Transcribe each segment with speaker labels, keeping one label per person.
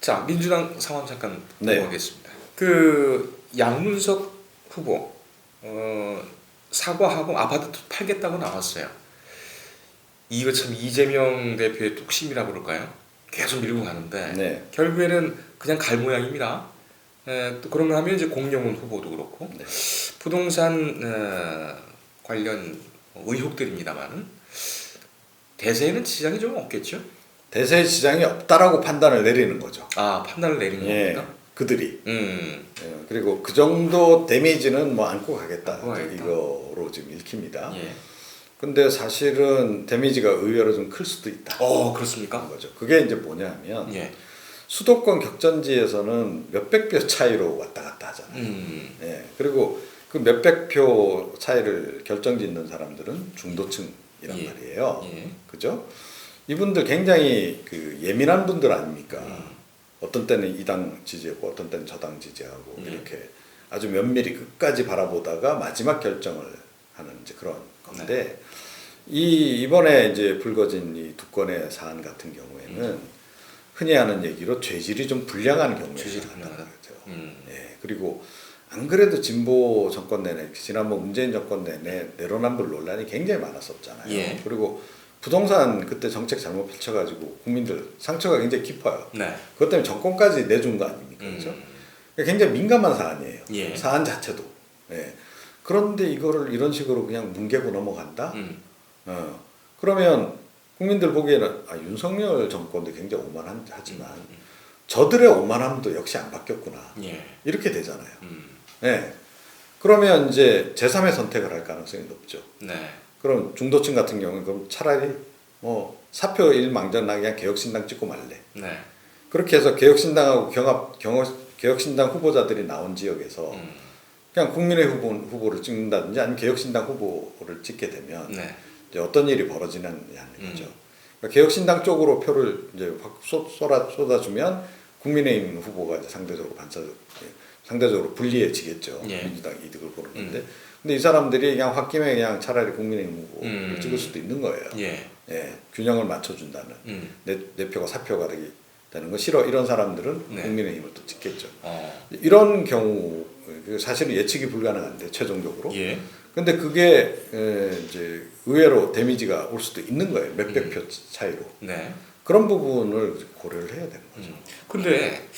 Speaker 1: 자 민주당 상황 잠깐
Speaker 2: 네.
Speaker 1: 보겠습니다. 그 양문석 후보 어, 사과하고 아파트 팔겠다고 나왔어요. 이거 참 이재명 대표의 뚝심이라고 그럴까요? 계속 밀고 가는데
Speaker 2: 네.
Speaker 1: 결국에는 그냥 갈 모양입니다. 에, 또 그런가 하면 이제 공영훈 후보도 그렇고
Speaker 2: 네.
Speaker 1: 부동산 어, 관련 의혹들입니다만 대세에는 지장이 좀 없겠죠?
Speaker 2: 대세 지장이 없다라고 판단을 내리는 거죠.
Speaker 1: 아 판단을 내리는
Speaker 2: 예,
Speaker 1: 겁니까?
Speaker 2: 그들이
Speaker 1: 음,
Speaker 2: 예, 그리고 그 정도 데미지는 뭐 안고 가겠다
Speaker 1: 안고 가겠다.
Speaker 2: 이거로 지금 읽힙니다.
Speaker 1: 예.
Speaker 2: 근데 사실은 데미지가 의외로 좀 클 수도 있다.
Speaker 1: 어 그렇습니까?
Speaker 2: 거죠. 그게 이제 뭐냐면
Speaker 1: 예.
Speaker 2: 수도권 격전지에서는 몇백 표 차이로 왔다 갔다 하잖아요.
Speaker 1: 음,
Speaker 2: 예, 그리고 그 몇백 표 차이를 결정짓는 사람들은 중도층이란
Speaker 1: 예.
Speaker 2: 말이에요.
Speaker 1: 예.
Speaker 2: 그죠? 이분들 굉장히 그 예민한 분들 아닙니까?
Speaker 1: 음.
Speaker 2: 어떤 때는 이 당 지지하고 어떤 때는 저 당 지지하고
Speaker 1: 예.
Speaker 2: 이렇게 아주 면밀히 끝까지 바라보다가 마지막 결정을 하는 이제 그런 건데
Speaker 1: 네.
Speaker 2: 이 이번에 이제 불거진 이 두 건의 사안 같은 경우에는 흔히 하는 얘기로 죄질이 좀 불량한 경우가
Speaker 1: 음. 죄질이 불량하다? 음.
Speaker 2: 예, 그리고 안 그래도 진보 정권 내내 지난번 문재인 정권 내내 내로남불 논란이 굉장히 많았었잖아요.
Speaker 1: 예.
Speaker 2: 그리고 부동산 그때 정책 잘못 펼쳐가지고 국민들 상처가 굉장히 깊어요.
Speaker 1: 네.
Speaker 2: 그것 때문에 정권까지 내준 거 아닙니까, 그렇죠?
Speaker 1: 음.
Speaker 2: 그러니까 굉장히 민감한 사안이에요.
Speaker 1: 예.
Speaker 2: 사안 자체도. 예. 그런데 이거를 이런 식으로 그냥 뭉개고 넘어간다.
Speaker 1: 음.
Speaker 2: 어. 그러면 국민들 보기에는 아, 윤석열 정권도 굉장히 오만하지만 저들의 오만함도 역시 안 바뀌었구나.
Speaker 1: 예.
Speaker 2: 이렇게 되잖아요.
Speaker 1: 음.
Speaker 2: 네. 그러면 이제 제3의 선택을 할 가능성이 높죠.
Speaker 1: 네.
Speaker 2: 그럼 중도층 같은 경우는 그럼 차라리 뭐 사표 일망전나게 그냥 개혁신당 찍고 말래.
Speaker 1: 네.
Speaker 2: 그렇게 해서 개혁신당하고 경합 경호, 개혁신당 후보자들이 나온 지역에서
Speaker 1: 음.
Speaker 2: 그냥 국민의 후보, 후보를 찍는다든지 아니면 개혁신당 후보를 찍게 되면
Speaker 1: 네.
Speaker 2: 이제 어떤 일이 벌어지느냐는
Speaker 1: 음.
Speaker 2: 거죠. 그러니까 개혁신당 쪽으로 표를 이제 확 쏟, 쏟아, 쏟아주면 국민의힘 후보가 이제 상대적으로 반사, 예, 상대적으로 불리해지겠죠.
Speaker 1: 예.
Speaker 2: 민주당 이득을 보는 건데. 근데 이 사람들이 그냥 홧김에 그냥 차라리 국민의힘 후보를
Speaker 1: 음.
Speaker 2: 찍을 수도 있는 거예요.
Speaker 1: 예.
Speaker 2: 예, 균형을 맞춰준다는.
Speaker 1: 음.
Speaker 2: 내, 내 표가 사표가 되기 되는 거 싫어. 이런 사람들은
Speaker 1: 네.
Speaker 2: 국민의힘을 또 찍겠죠.
Speaker 1: 어.
Speaker 2: 이런 경우 그 사실은 예측이 불가능한데 최종적으로.
Speaker 1: 예.
Speaker 2: 근데 그게 에, 이제 의외로 데미지가 올 수도 있는 거예요. 몇백
Speaker 1: 음.
Speaker 2: 표 차이로.
Speaker 1: 네.
Speaker 2: 그런 부분을 고려를 해야 되는 거죠.
Speaker 1: 음. 근데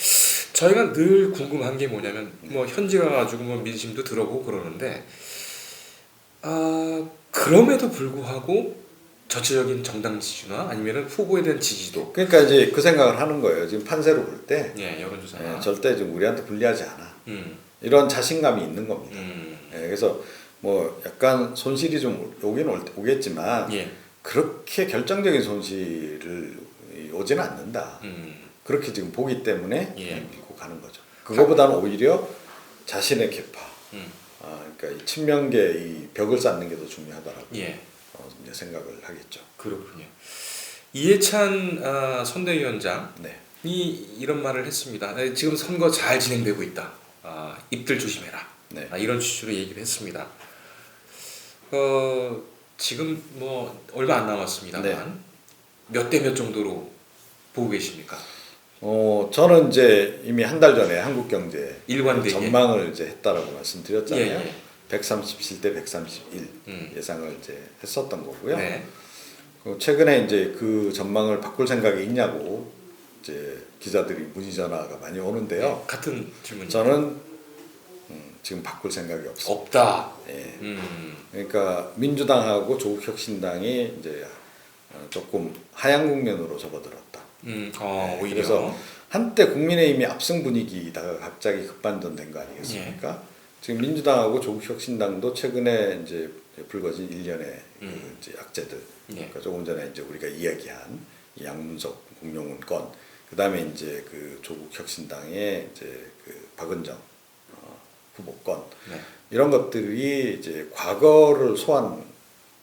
Speaker 1: 저희가 늘 궁금한 게 뭐냐면 뭐 현지 가가지고 뭐 민심도 들어보고 그러는데 아 그럼에도 불구하고 전체적인 정당 지지나 아니면은 후보에 대한 지지도
Speaker 2: 그러니까 이제 그 생각을 하는 거예요. 지금 판세로 볼 때
Speaker 1: 예 여론조사
Speaker 2: 예, 절대 지금 우리한테 불리하지 않아.
Speaker 1: 음,
Speaker 2: 이런 자신감이 있는 겁니다.
Speaker 1: 음,
Speaker 2: 예, 그래서 뭐 약간 손실이 좀 오긴 올- 오겠지만
Speaker 1: 예,
Speaker 2: 그렇게 결정적인 손실을 오지는 않는다.
Speaker 1: 음,
Speaker 2: 그렇게 지금 보기 때문에
Speaker 1: 예.
Speaker 2: 가는 거죠. 그거보다는 오히려 자신의 개파,
Speaker 1: 음,
Speaker 2: 아, 그러니까 이 친명계 이 벽을 쌓는 게 더 중요하다라고
Speaker 1: 예,
Speaker 2: 어, 이제 생각을 하겠죠.
Speaker 1: 그렇군요. 이해찬 아, 선대위원장이
Speaker 2: 네,
Speaker 1: 이런 말을 했습니다. 네, 지금 선거 잘 진행되고 있다. 아, 입들 조심해라.
Speaker 2: 네.
Speaker 1: 아, 이런 취지로 얘기를 했습니다. 어, 지금 뭐 얼마 안 남았습니다만
Speaker 2: 네.
Speaker 1: 몇대 몇 정도로 보고 계십니까?
Speaker 2: 어, 저는 이제 이미 한 달 전에 한국 경제
Speaker 1: 일관되게.
Speaker 2: 전망을 이제 했다라고 말씀드렸잖아요.
Speaker 1: 예, 예.
Speaker 2: 137대 131
Speaker 1: 음.
Speaker 2: 예상을 이제 했었던 거고요.
Speaker 1: 네.
Speaker 2: 그 최근에 이제 그 전망을 바꿀 생각이 있냐고 이제 기자들이 문의 전화가 많이 오는데요.
Speaker 1: 네, 같은 질문이요.
Speaker 2: 저는 음, 지금 바꿀 생각이 없어요.
Speaker 1: 없다.
Speaker 2: 예.
Speaker 1: 음.
Speaker 2: 그러니까 민주당하고 조국혁신당이 이제 어, 조금 하향 국면으로 접어들었다.
Speaker 1: 음. 어,
Speaker 2: 네,
Speaker 1: 오히려.
Speaker 2: 그래서 한때 국민의힘이 압승 분위기다가 갑자기 급반전된 거 아니겠습니까?
Speaker 1: 예.
Speaker 2: 지금 민주당하고 조국혁신당도 최근에 이제 불거진 일련의 그
Speaker 1: 음.
Speaker 2: 이제 악재들,
Speaker 1: 예.
Speaker 2: 그러니까 조금 전에 이제 우리가 이야기한 이 양문석 공룡훈 건, 그 다음에 이제 그 조국혁신당의 이제 그 박은정 어, 후보 건
Speaker 1: 네.
Speaker 2: 이런 것들이 이제 과거를 소환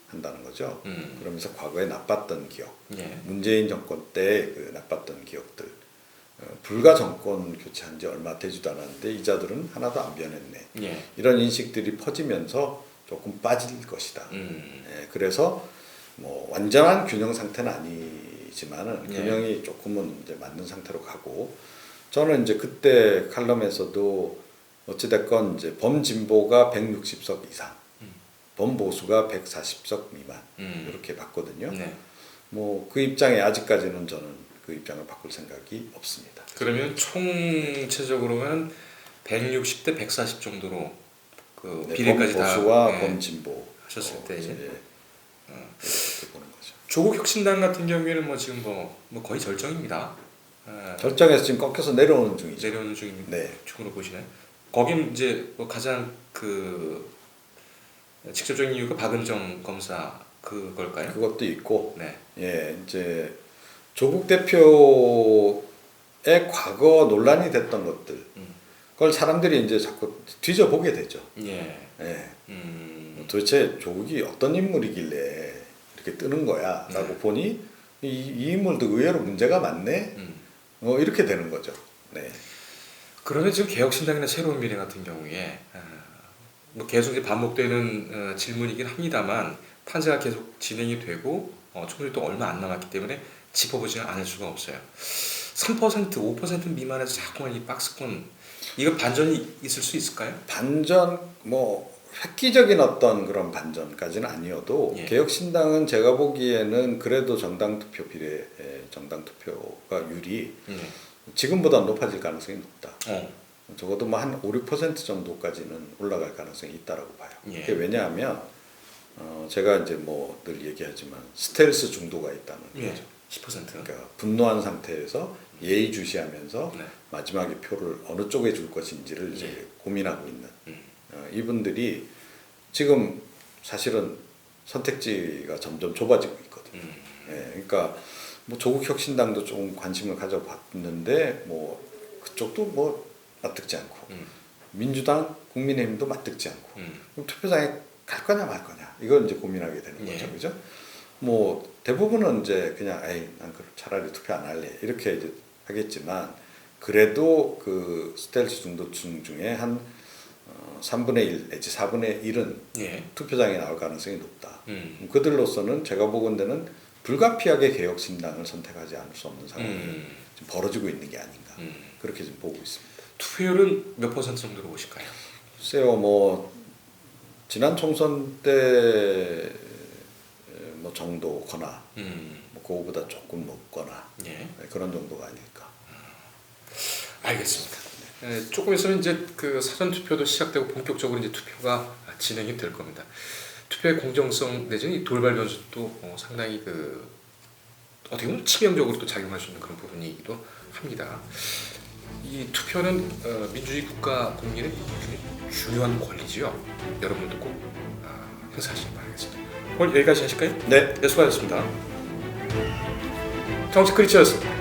Speaker 2: 한다는 거죠.
Speaker 1: 음.
Speaker 2: 그러면서 과거에 나빴던 기억,
Speaker 1: 예.
Speaker 2: 문재인 정권 때 그 나빴던 기억들 어, 불과 정권 교체한 지 얼마 되지도 않았는데 이자들은 하나도 안 변했네
Speaker 1: 예.
Speaker 2: 이런 인식들이 퍼지면서 조금 빠질 것이다
Speaker 1: 음.
Speaker 2: 예, 그래서 뭐 완전한 균형 상태는 아니지만은
Speaker 1: 예.
Speaker 2: 균형이 조금은 이제 맞는 상태로 가고 저는 이제 그때 칼럼에서도 어찌됐건 이제 범진보가 160석 이상,
Speaker 1: 음.
Speaker 2: 범보수가 140석 미만
Speaker 1: 음.
Speaker 2: 이렇게 봤거든요.
Speaker 1: 네.
Speaker 2: 뭐그 입장에 아직까지는 저는 그 입장을 바꿀 생각이 없습니다.
Speaker 1: 그러면 총체적으로는 160대 140 정도로 그
Speaker 2: 네,
Speaker 1: 비례까지 다
Speaker 2: 범보수와
Speaker 1: 예.
Speaker 2: 범진보
Speaker 1: 하셨을
Speaker 2: 어,
Speaker 1: 때
Speaker 2: 이제
Speaker 1: 이제.
Speaker 2: 어, 보는 거죠.
Speaker 1: 조국 혁신당 같은 경우에는 뭐 지금 뭐, 뭐 거의 절정입니다. 아,
Speaker 2: 결정에서 지금 꺾여서 내려오는 중이죠.
Speaker 1: 내려오는 중입니다.
Speaker 2: 네.
Speaker 1: 중으로 보시나요? 거긴 이제 뭐 가장 그 직접적인 이유가 박은정 검사 그걸까요?
Speaker 2: 그것도 있고
Speaker 1: 네.
Speaker 2: 예, 이제 조국 대표의 과거 논란이 됐던 것들,
Speaker 1: 음.
Speaker 2: 그걸 사람들이 이제 자꾸 뒤져보게 되죠.
Speaker 1: 예.
Speaker 2: 예,
Speaker 1: 음.
Speaker 2: 도대체 조국이 어떤 인물이길래 이렇게 뜨는 거야 라고
Speaker 1: 네.
Speaker 2: 보니 이, 이 인물도 의외로 문제가 많네.
Speaker 1: 음.
Speaker 2: 어, 이렇게 되는 거죠. 네,
Speaker 1: 그러면 지금 개혁신당이나 새로운 미래 같은 경우에 아, 뭐 계속 반복되는 어, 질문이긴 합니다만 판세가 계속 진행이 되고 어, 총선이 또 얼마 안 남았기 때문에 짚어보지 않을 수가 없어요. 3% 5% 미만에서 자꾸만 이 박스권 이거 반전이 있을 수 있을까요?
Speaker 2: 반전 뭐 획기적인 어떤 그런 반전까지는 아니어도
Speaker 1: 예.
Speaker 2: 개혁신당은 제가 보기에는 그래도 정당 투표 비례, 에, 정당 투표가 유리
Speaker 1: 예.
Speaker 2: 지금보다 높아질 가능성이 높다.
Speaker 1: 어.
Speaker 2: 적어도 뭐 한 5, 6% 정도까지는 올라갈 가능성이 있다라고 봐요.
Speaker 1: 예.
Speaker 2: 그게 왜냐하면 어, 제가 이제 뭐 늘 얘기하지만 스텔스 중도가 있다는
Speaker 1: 예.
Speaker 2: 거죠.
Speaker 1: 10%.
Speaker 2: 그러니까 분노한 상태에서 예의주시하면서
Speaker 1: 네.
Speaker 2: 마지막에 표를 어느 쪽에 줄 것인지를 이제
Speaker 1: 예.
Speaker 2: 고민하고 있는
Speaker 1: 음.
Speaker 2: 어, 이분들이 지금 사실은 선택지가 점점 좁아지고 있거든요.
Speaker 1: 음.
Speaker 2: 예, 그러니까 뭐 조국 혁신당도 좀 관심을 가져봤는데 뭐 그쪽도 뭐 납득지 않고
Speaker 1: 음.
Speaker 2: 민주당, 국민의힘도 납득지 않고
Speaker 1: 음.
Speaker 2: 그럼 투표장에 갈 거냐 말 거냐 이걸 이제 고민하게 되는
Speaker 1: 예.
Speaker 2: 거죠, 그죠? 뭐 대부분은 이제 그냥 에이 난그 차라리 투표 안 할래 이렇게 이제 하겠지만 그래도 그 스텔스 중도층 중에 한 어, 3분의 1 내지 4분의 1은
Speaker 1: 예.
Speaker 2: 투표장에 나올 가능성이 높다.
Speaker 1: 음.
Speaker 2: 그들로서는 제가 보건대는 불가피하게 개혁신당을 선택하지 않을 수 없는 상황이
Speaker 1: 음.
Speaker 2: 지금 벌어지고 있는 게 아닌가
Speaker 1: 음.
Speaker 2: 그렇게 좀 보고 있습니다.
Speaker 1: 투표율은 몇 퍼센트 정도로 보실까요?
Speaker 2: 글쎄요, 뭐 지난 총선 때 뭐 정도거나
Speaker 1: 음.
Speaker 2: 뭐 그거보다 조금 높거나
Speaker 1: 예.
Speaker 2: 그런 정도가 아닐까.
Speaker 1: 알겠습니다. 에, 조금 있으면 이제 그 사전 투표도 시작되고 본격적으로 이제 투표가 진행이 될 겁니다. 투표의 공정성 내지는 이 돌발 변수도 어, 상당히 그 어떻게 보면 치명적으로 또 작용할 수 있는 그런 부분이기도 합니다. 이 투표는 어, 민주주의 국가 국민의 중요한 권리지요. 여러분들도 꼭 아, 행사하시기 바라겠습니다. 오늘 여기까지 하실까요?
Speaker 2: 네.
Speaker 1: 네, 수고하셨습니다. 정치 크리처였습니다.